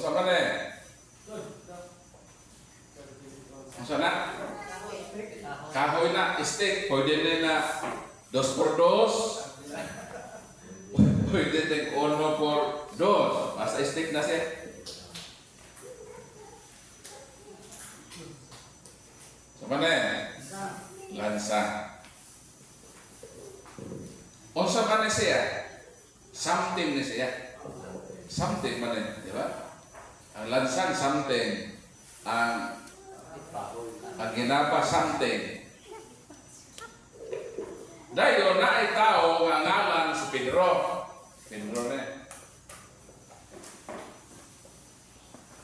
Unsa man? Unsa? Kahoy na, stick, pwede na dos por dos. Pwede din uno por dos. Basta stick na siya. Sa man eh? Lansa. Unsa man na siya? Something na siya. Something man eh, di ba? Ang lansang something. Ang ang ginapa something. Dayon na ay tao nga ngalan si Pedro. Pedro na.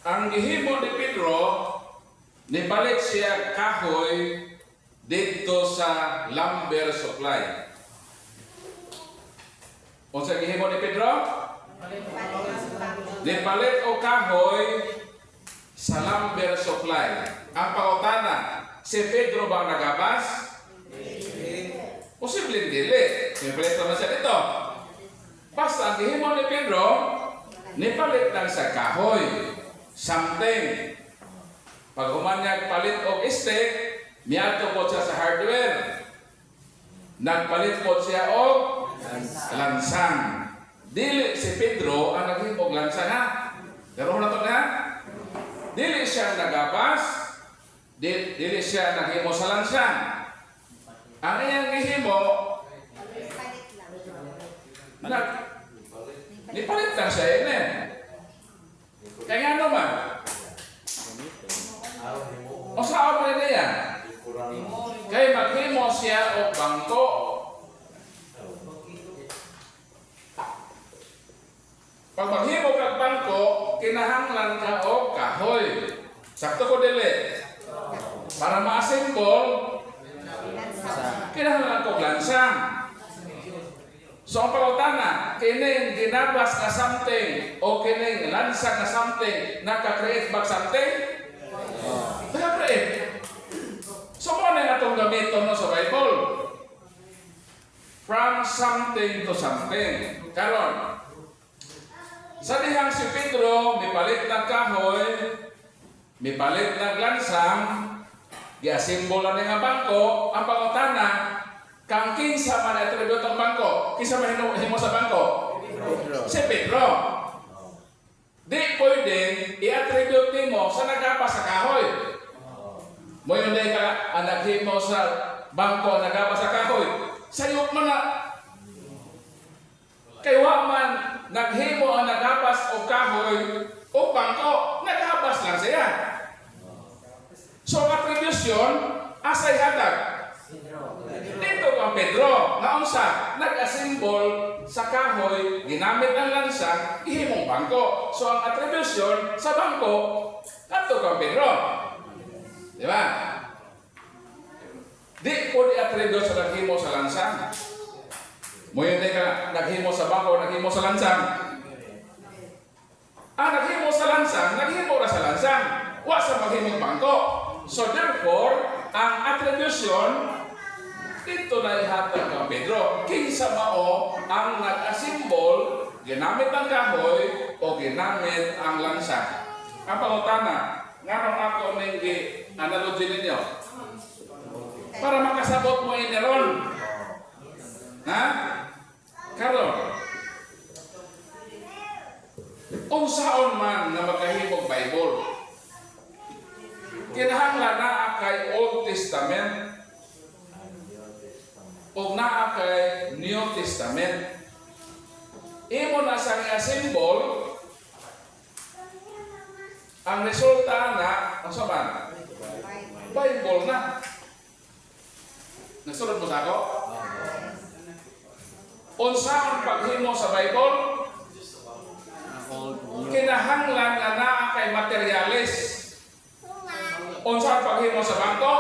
Ang gihimo ni Pedro, nibalik siya kahoy dito sa lumber supply. O sa gihimo ni Pedro? Nipalit o kahoy sa lumber supply. Ang pangutana, si Pedro ba ang nagabas? Posibleng dili. Nipalit naman siya dito. Basta ang gihimo ni Pedro, nipalit lang sa kahoy. Something. Pag humanyag palit og stick, miadto po siya sa hardware. Nagpalit po siya og lansang. Dili si Pedro ang naghimog lansang ha. Pero na to na. Dili siya nagabas. Di, dili siya naghimo sa lansang. Ang iyang gihimo, nag, nipalit lang siya yun eh. Kaya nga naman, o sa ako rin niya, kaya maghimo siya o bangko. Pag maghimo kag bangko, kinahanglan ka o kahoy. Sakto ko dili. Para ma-assemble, kinahanglan ko lansang. So ang pangutana, kining ginabas na something o kining lansang na something, naka-create ba something? Naka-create. So mo na itong gamiton no sa Bible. From something to something. Karon, sa dihang si Pedro, may palit ng kahoy, may palit ng lansang, giasimbol na nga bangko, ang pangutana, kang kinsa man attribute ang bangko, kinsa man himo sa bangko? Si Pedro. Di pwede i-attribute nimo sa nagapa sa kahoy. Mo yun ka ang naghimo sa bangko nagapa sa kahoy. Sayop man na. Kay wa man naghimo ang nagapas o kahoy o bangko, nagapas lang siya. So ang attribution, asay hatag. Dito ang Pedro, na unsa, nag-assemble sa kahoy, ginamit ang lansa, ihimong bangko. So ang attribution sa bangko, dito kang Pedro. Di ba? Di ko di-attribute sa naghimo sa lansang. Yun di ka naghimo sa bangko, naghimo sa lansang. Ah, naghimo sa lansang, naghimo na sa lansang. Wa sa maghimong bangko. So therefore, ang attribution dito na ihatag kang Pedro. Kinsa mao ang nag-asimbol, ginamit ang kahoy o ginamit ang lansa. Ang pangutana, nga nung ako ning analogy ninyo, para makasabot mo ini ron. Ha? Karon. Unsaon man nga makahimog Bible. Kinahanglan na kay Old Testament o naa kay New Testament. Imo na sa nga symbol, ang resulta na, ang saman, Bible na. Nasunod mo sa ako? Unsa ang paghimo sa Bible? Kinahanglan nga naa kay materialis. Unsa ang paghimo sa bangko?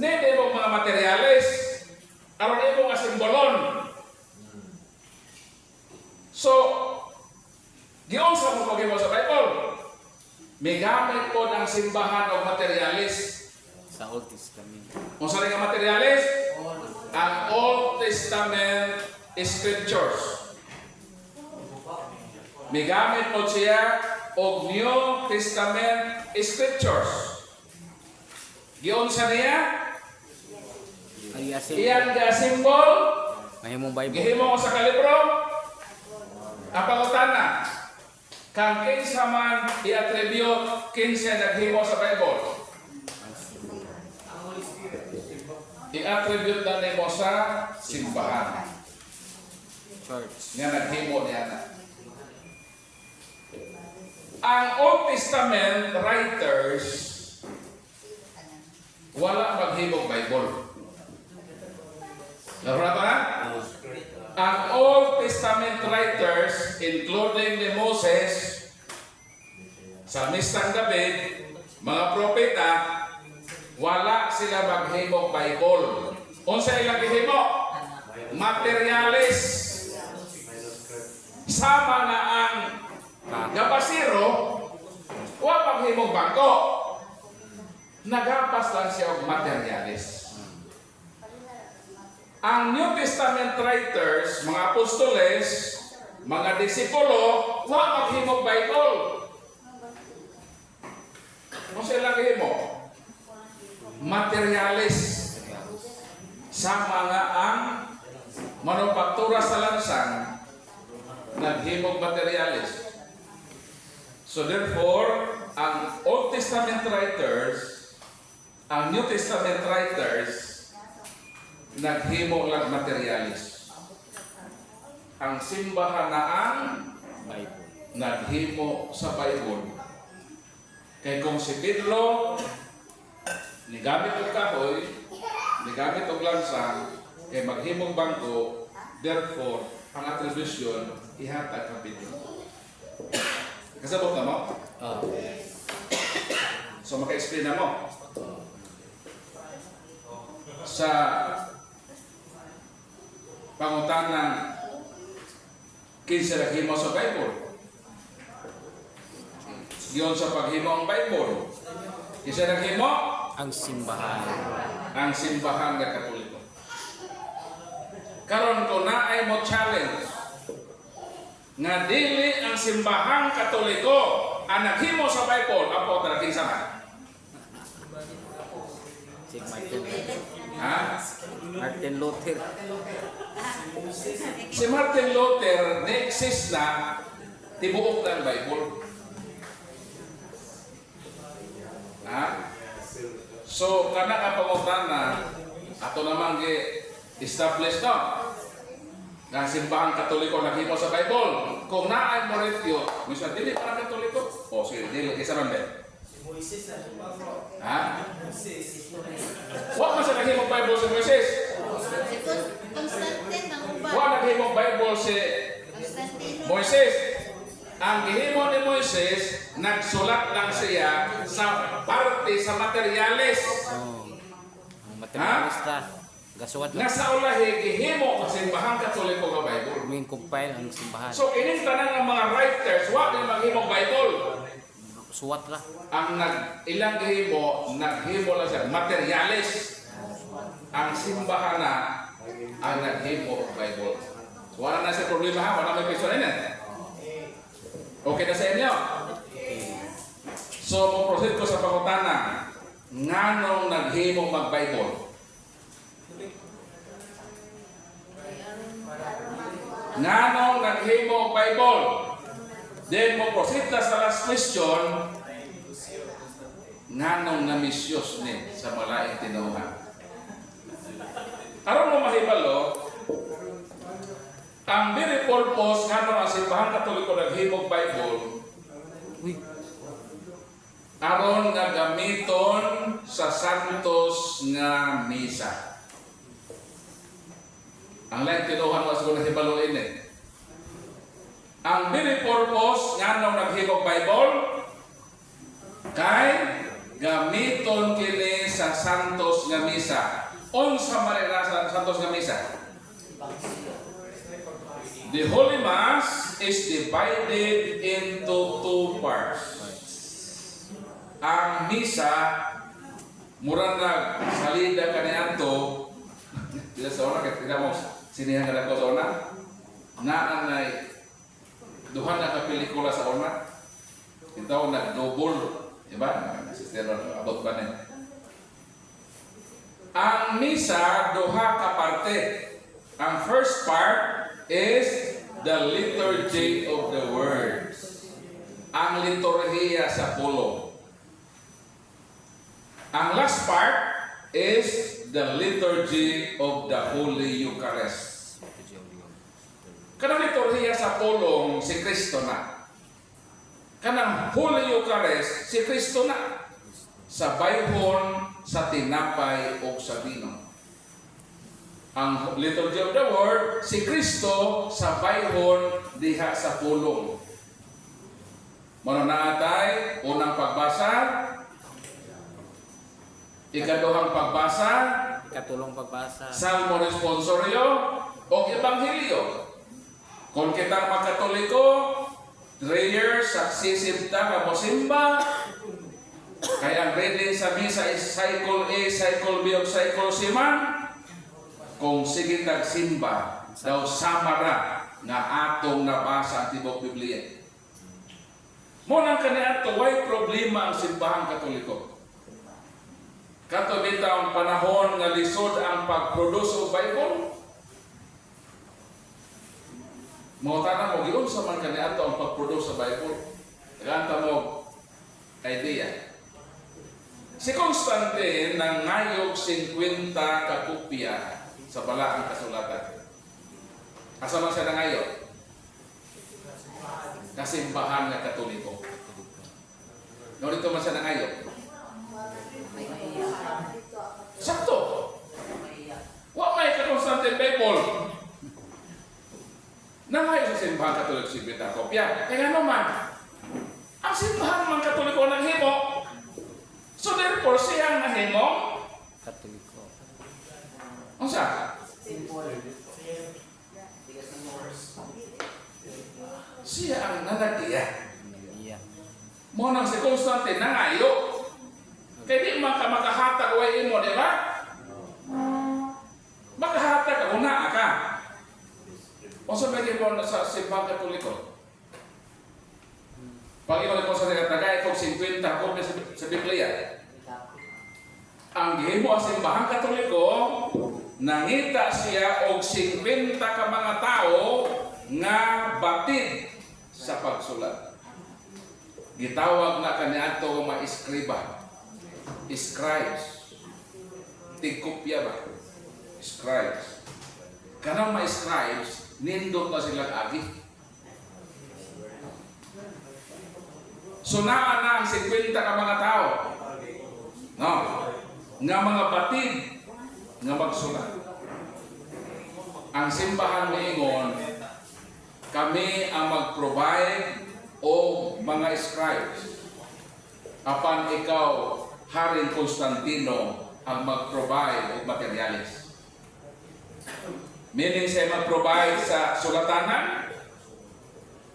Hindi mo mga materialis. Aron imo nga simbolon. So, giunsa mo paghimo sa Bible? May gamit po ng simbahan o materialis. Sa Old Testament. Kung saan nga materialis? Ang Old Testament Scriptures. migamit mo siya og New Testament scriptures. Giunsa niya? Ay asin. Iyang ga-symbol, Mahimong Bible. gihimo ko sa kalibro. Ang pangutana, kang kinsa man i-attribute kinsa naghimo sa Bible. I-attribute na nimo sa simbahan. Church. nga naghimo niya na. Ang Old Testament writers wala maghimog Bible. Lahat na? Ang Old Testament writers, including ni Moses, sa Mistang David, mga propeta, wala sila maghimog Bible. Unsa ilang gihimo? Materialis. Sama na ang gabasiro, wa maghimog bangko. Nagapas lang siya og materialis. Ang New Testament writers, mga apostoles, mga disipulo, wa maghimog Bible. Ano sila gihimo? Materialis. Sama nga ang manufaktura sa lansang naghimog materialis. So therefore, ang Old Testament writers, ang New Testament writers, naghimo lang materialis. Ang simbahan na ang naghimo sa Bible. Kay kung si Pedro, nigamit og kahoy, nigamit og lansang, kay maghimong bangko, therefore, ang attribution, ihatag ka Pedro. Kasabot na mo? Oh. So maka-explain na mo. Sa pangutanang kinsa naghimo sa Bible. Yun sa paghimo ang Bible. Kinsa naghimo? Ang simbahan. Ang simbahan nga Katoliko. Karon ko na ay mo challenge nga dili ang simbahang Katoliko ang naghimo sa Bible apo tara kinsa man. Si Martin. Ha? Martin Luther. Si Martin Luther na-exist na tibuok ng Bible. Ha? So, kana ka pangutan na ato namang gi-establish no? Nga simbahang katoliko naghimo sa Bible. Kung naay mo refute, misa dili para katoliko. O sige, dili kisa man din. Ha? Wa man sa naghimo Bible si Moises. Constantine ang uban. Wa naghimo Bible si. Moises, ang gihimo ni Moises, nagsulat lang siya sa parte sa materyales. Oh. Materialista. Gasuwat lang. Nasa ulahi, gihimo ang simbahang katoliko nga Bible. Main compile ang simbahan. So, kining tanan ng mga writers, wa din maghimong Bible. Suwat ra. Ang nag, ilang gihimo, naghimo lang siya, materyales. Ang simbahan na, ang naghimo og Bible. So, wala na siya problema ha, wala may question na Okay na sa inyo? So, mo proceed ko sa pangutana. Nganong naghimo mag-Bible? Nganong naghimo Bible? Then mo proceed na sa last question. Nganong namisyos ni sa malaing tinuhan? Aron mo mahibalo, ang very purpose nganong ang simbahan katoliko naghimo Bible aron nga gamiton sa santos nga misa. Ang lain tinuhan mo siguro hibalo ini. Ang very purpose nga nung naghimog Bible kay gamiton kini sa santos nga misa. Unsa man sa santos nga misa? The Holy Mass is divided into two parts ang misa murang nag salida kaniadto dila sa kay tingnan mo sinihan ka ko sa una naa nay duha na ka pelikula sa una. Ito nag-double, di ba? Sister abot na. Ang misa duha ka parte. Ang first part is the liturgy of the words. Ang liturhiya sa pulo. Ang last part is the liturgy of the Holy Eucharist. Kanang liturhiya sa pulong si Kristo na. Kanang Holy Eucharist si Kristo na. Sa bayhon, sa tinapay o sa vino. Ang liturgy of the word, si Kristo sa bayhon diha sa pulong. Mano na atay, unang pagbasa, ikaduhang pagbasa, Katulong pagbasa. Salmo responsorio o Ebanghelyo. Kung kita makatoliko, prayer, saksisip ta ka mosimba, kaya ang sa misa is cycle A, cycle B, o cycle C man, kung sige tagsimba, daw samara nga atong nabasa ang tibok Biblia. Mo nang kaniadto, way problema ang simbahang katoliko. Kato bitaw ang panahon nga lisod ang pag-produce og Bible. Mo tanang mo giun sa man kaniadto ang pag-produce sa Bible. Ganta mo idea. Si Constantine nang ngayog 50 ka kopya sa balaang kasulatan. Asa man siya nangayog? Kasimbahan nga katoliko. Norito man siya nangayog. Sakto. Wa may ka Constantine Bible. Nangayo sa simbahan katoliko si Bita Kopya. Kaya naman, ang simbahan man katoliko ng himo. So therefore, siya ang nahimo. Katoliko. Ang sa? Siya ang nanagdiya. Iya. Mo nang si Constantine nangayo. Kaya di man ka makahatag way imo, di ba? Makahatag ka, una ka. O sa mo na sa simbang katoliko. Pag imo ko sa tagay kog 50 ko sa, sa Biblia. Ang gihimo ang simbahang katoliko, nangita siya og 50 ka mga tao nga batid sa pagsulat. Gitawag na kaniadto mga iskriba. Scribes. Tigkopya ba? Scribes. Kanang mga scribes, nindot na silang agi. Sunaan na ang 50 ka mga tao. No? Nga mga batid nga magsulat. Ang simbahan niingon, kami ang mag-provide o mga scribes. Apan ikaw, Haring Constantino, ang mag-provide o materialis. Meaning siya mag-provide sa sulatanan,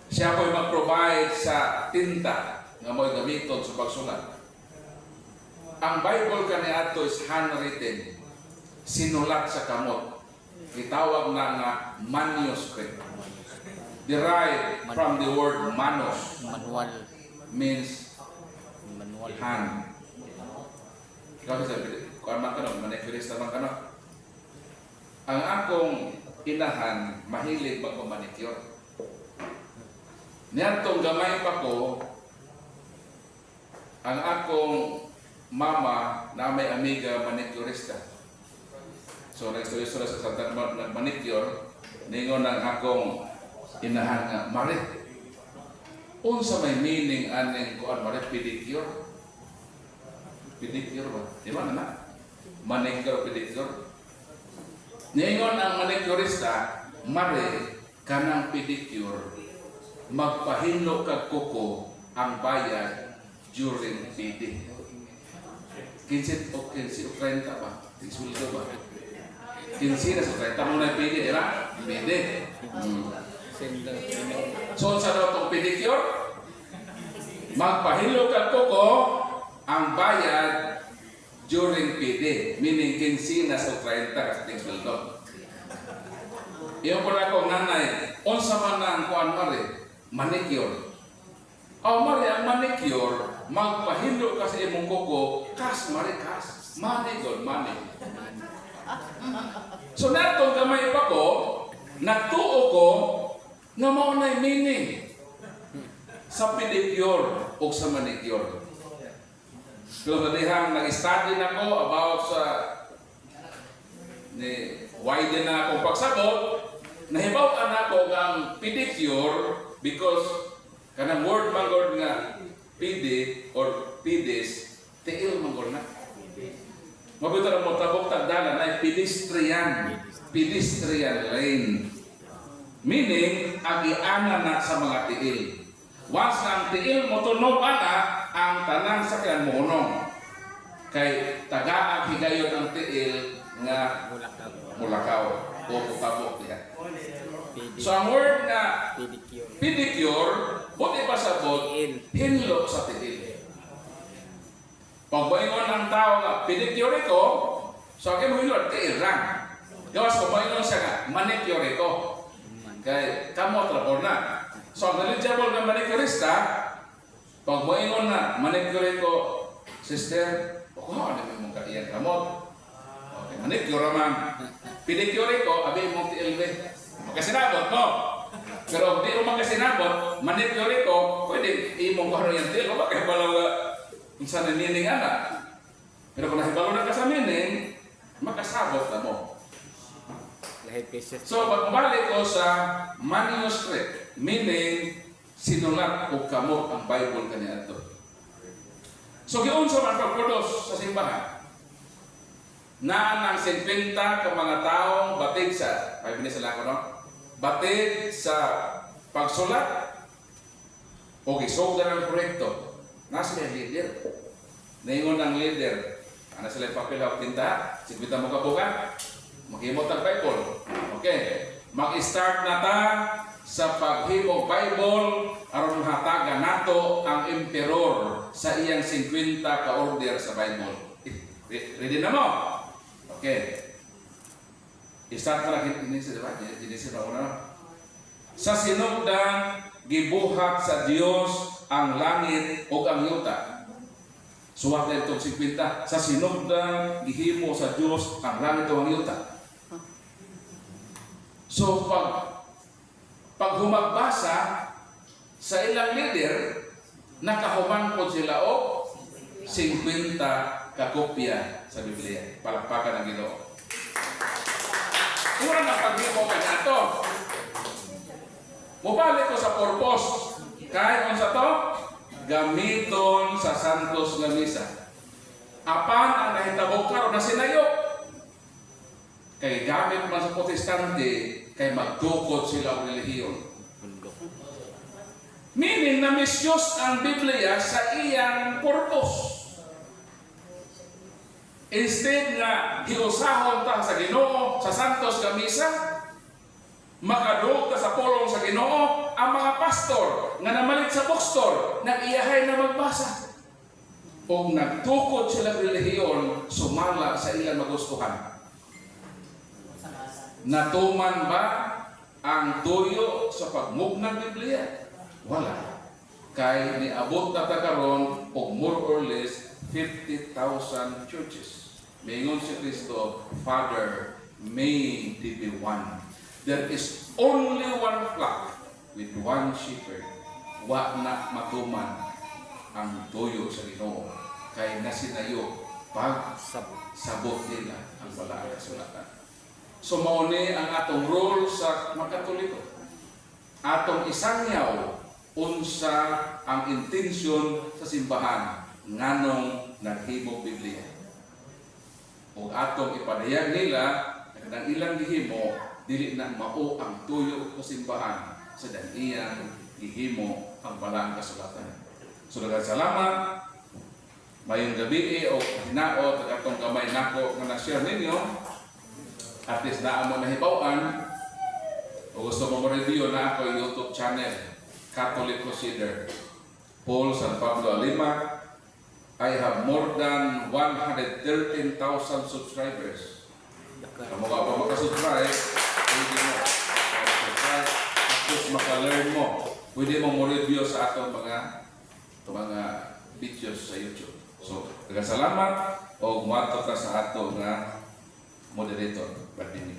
siya po'y mag-provide sa tinta nga mo'y gamiton sa pagsulat. Ang Bible kaniadto is handwritten, sinulat sa kamot. Itawag na nga manuscript. Derived from the word manos, Manual. means Manual. hand. Ikaw sabi, kuan man kanon, manicurist naman kanon. Ang akong inahan, mahilig magmamanicure. Niyantong gamay pa ko, ang akong mama na may amiga manicurista. So, nagstuyo-stuyo sa Santa manicure, ningon ang akong inahan nga, Marit, unsa may meaning aning kuan Marit pedicure? Pedicure ba? Di ba na? Manicure, pedicure. Ningon ang manicurista, Mare, kanang pedicure, magpahinlo kag kuko ang bayad during PD. 15 o 15 o 30 ba? Isuldo ba? 15 na sa 30 mo na di ba? PD. Hmm. So, sa daw itong pedicure, magpahilo kag kuko ang bayad during PD, meaning 15 na sa 30 sa ating sweldo. Iyon po na akong nanay, unsa man na ang kuan mare, manicure. Aw mari ang manicure, magpahilo ka sa imong kuko, kas mari kas. Money god, money. So natong gamay pa ko, nagtuo ko nga mao nay meaning sa pedicure o sa manicure. Pero nadihang nag-study na ko about sa ni widen na akong pagsabot, nahibaw na ako ang pedicure because kanang word manggod nga pidi or pedis, tiil manggod na. Mabuti na mo tabok tagdala na pedestrian, pedestrian lane. Meaning, agiana na sa mga tiil. Once ang tiil mo tunog ana, ang tanang sakyan mo hunong. Kay tagaag higayon ang tiil nga mulakaw o putabok diha. So ang word nga Pedicure. buti pa sa bot, Tiil. hinlo sa tiil. Pag moingon ng tao nga, pedicure ko, so akin mo hinlo, tiil lang. Gawas ko, moingon siya nga, manicure ko. Kay kamo trapor na. So ang knowledgeable nga manicurista, pag moingon na manicure ko, sister, o ano naman mong kaiyan kamot? Okay, manicure man. Pedicure ko, abi mong tiilbe. Makasinabot mo. Pero di mo makasinabot, manicure ko, pwede imong ko yung. Wala kaya pala kung saan nanining ana. Pero kung nahibalo na ka sa meaning, makasabot na mo. So, pagbalik ko sa manuscript, meaning sinulat o kamot ang Bible kaniya ito. So, giunsa man pagprodos sa simbahan. Na nang 50 ka mga taong batig sa, ay binisala ko no? Batig sa pagsulat o gisog na ng proyekto. Nasa yung leader. Naingon ang leader. Ano sila papel o tinta? Sigwita mo kabuka? Maghimot ang Bible. Okay. Mag-start na ta sa paghimo Bible aron hataga nato ang emperor sa iyang 50 ka order sa Bible. Re- Ready na mo? Okay. I-start na lang ini sa diba? Genesis na una. Sa sinugdan gibuhat sa Dios ang langit ug ang yuta. Suwat na itong 50. Sa sinugdan gihimo sa Dios ang langit ug ang yuta. So pag pag humagbasa sa ilang leader, nakahuman po sila o 50 kakopya sa Biblia. Palakpakan ng Ginoo. Una na paghimo ka na ito. Mubalik ko sa purpose. Kahit kung sa to, gamiton sa santos nga misa. Apan ang nahitabog karon na sinayo. Kay gamit man sa protestante, kay magdukot sila ang relihiyon. Meaning na misyos ang Biblia sa iyang purpose. Instead nga hiusahon ta sa Ginoo sa Santos nga misa, makadug ka sa pulong sa Ginoo ang mga pastor nga namalit sa bookstore nag-iyahay na magbasa. O nagtukod sila relihiyon sumala sa ilang magustuhan. Natuman ba ang tuyo sa pagmugnang Biblia? Wala. Kay niabot na ta karon og more or less 50,000 churches. Mingon si Kristo, Father, may they be one. There is only one flock with one shepherd. Wa na matuman ang tuyo sa Ginoo kay nasinayo pag Sabot. nila ang balaang kasulatan. So mao ni ang atong role sa mga Katoliko. Atong isangyaw unsa ang intensyon sa simbahan nganong naghimo Biblia. Ug atong ipadayag nila na kanang ilang gihimo dili na mao ang tuyo sa simbahan sa daniyang gihimo ang balaang kasulatan. So daghang salamat Mayong gabi o hinaot at atong kamay nako nga na-share ninyo. At least naa mo nahibawan. O gusto mo ma-review na ako YouTube channel, Catholic Crusader. Paul San Pablo Alima. I have more than 113,000 subscribers. Kamu ka pa makasubscribe, hindi mo. Subscribe, tapos maka-learn mo pwede mo mo review sa atong mga mga videos sa YouTube. So, salamat o muadto ka sa ato nga moderator Bardini.